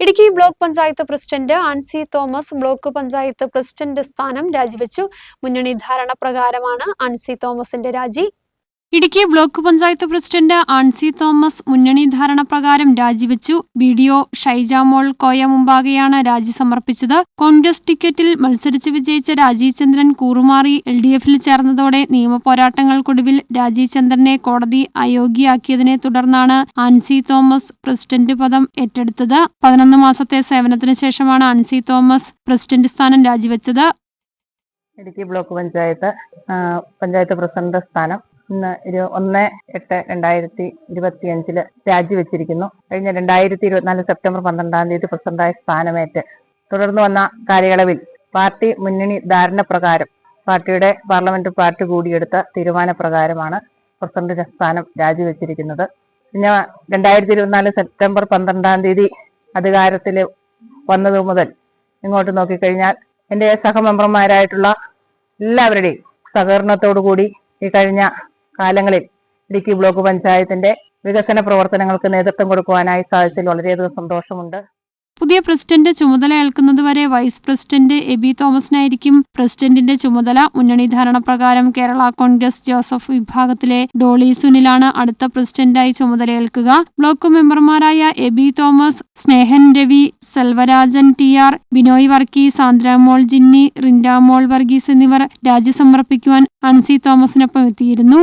Idukki block panchayat president Ancy Thomas block panchayat president സ്ഥാനം രാജിവെച്ചു. മുന്നണി ധാരണ പ്രകാരമാണ് ആൻസി തോമസിന്റെ രാജി ഇടുക്കി ബ്ലോക്ക് പഞ്ചായത്ത് പ്രസിഡന്റ് ആൺസി തോമസ് മുന്നണി ധാരണ പ്രകാരം രാജിവെച്ചു. B D O Shaijamol Koya മുമ്പാകെയാണ് രാജി സമർപ്പിച്ചത്. കോൺഗ്രസ് ടിക്കറ്റിൽ മത്സരിച്ച് വിജയിച്ച രാജീവ് ചന്ദ്രൻ കൂറുമാറി എൽ ഡി എഫിൽ ചേർന്നതോടെ നിയമപോരാട്ടങ്ങൾക്കൊടുവിൽ രാജീവ് ചന്ദ്രനെ കോടതി അയോഗ്യയാക്കിയതിനെ തുടർന്നാണ് ആൻസി തോമസ് പ്രസിഡന്റ് പദം ഏറ്റെടുത്തത്. പതിനൊന്ന് മാസത്തെ സേവനത്തിന് ശേഷമാണ് ആൻസി തോമസ് പ്രസിഡന്റ് സ്ഥാനം രാജിവെച്ചത്. ഇടുക്കി ബ്ലോക്ക് പഞ്ചായത്ത് പഞ്ചായത്ത് പ്രസിഡന്റ് സ്ഥാനം ഇന്ന് ഒരു ഒന്ന് എട്ട് രണ്ടായിരത്തി ഇരുപത്തി അഞ്ചിൽ രാജിവെച്ചിരിക്കുന്നു. കഴിഞ്ഞ രണ്ടായിരത്തി ഇരുപത്തിനാല് സെപ്റ്റംബർ പന്ത്രണ്ടാം തീയതി പ്രസിഡന്റായ സ്ഥാനമേറ്റ്. തുടർന്ന് വന്ന കാലയളവിൽ പാർട്ടി മുന്നണി ധാരണ പ്രകാരം പാർട്ടിയുടെ പാർലമെന്റ് പാർട്ടി കൂടിയെടുത്ത തീരുമാനപ്രകാരമാണ് പ്രസിഡന്റിന്റെ സ്ഥാനം രാജിവെച്ചിരിക്കുന്നത്. പിന്നെ രണ്ടായിരത്തി ഇരുപത്തിനാല് സെപ്റ്റംബർ പന്ത്രണ്ടാം തീയതി അധികാരത്തിൽ വന്നതു മുതൽ ഇങ്ങോട്ട് നോക്കിക്കഴിഞ്ഞാൽ എന്റെ സഹമെമ്പർമാരായിട്ടുള്ള എല്ലാവരുടെയും സഹകരണത്തോടു കൂടി ഈ കഴിഞ്ഞ കാലങ്ങളിൽ ഇടുക്കി ബ്ലോക്ക് പഞ്ചായത്തിന്റെ വികസന പ്രവർത്തനങ്ങൾക്ക് നേതൃത്വം കൊടുക്കുവാനായി സാധിച്ചതിൽ വളരെയധികം സന്തോഷമുണ്ട്. പുതിയ പ്രസിഡന്റ് ചുമതല ഏൽക്കുന്നതുവരെ വൈസ് പ്രസിഡന്റ് എബി തോമസിനായിരിക്കും. പ്രസിഡന്റിന്റെ ചുമതല മുന്നണി ധാരണ പ്രകാരം കേരള കോൺഗ്രസ് ജോസഫ് വിഭാഗത്തിലെ ഡോളി സുനിലാണ് അടുത്ത പ്രസിഡന്റായി ചുമതലയേൽക്കുക ബ്ലോക്ക് മെമ്പർമാരായ AB Thomas Snehan Ravi Selvarajan T R Binoy Varghese Andhramol ജിന്നി Rindamol Varghese എന്നിവർ രാജി സമർപ്പിക്കുവാൻ അൻസി തോമസിനൊപ്പം എത്തിയിരുന്നു.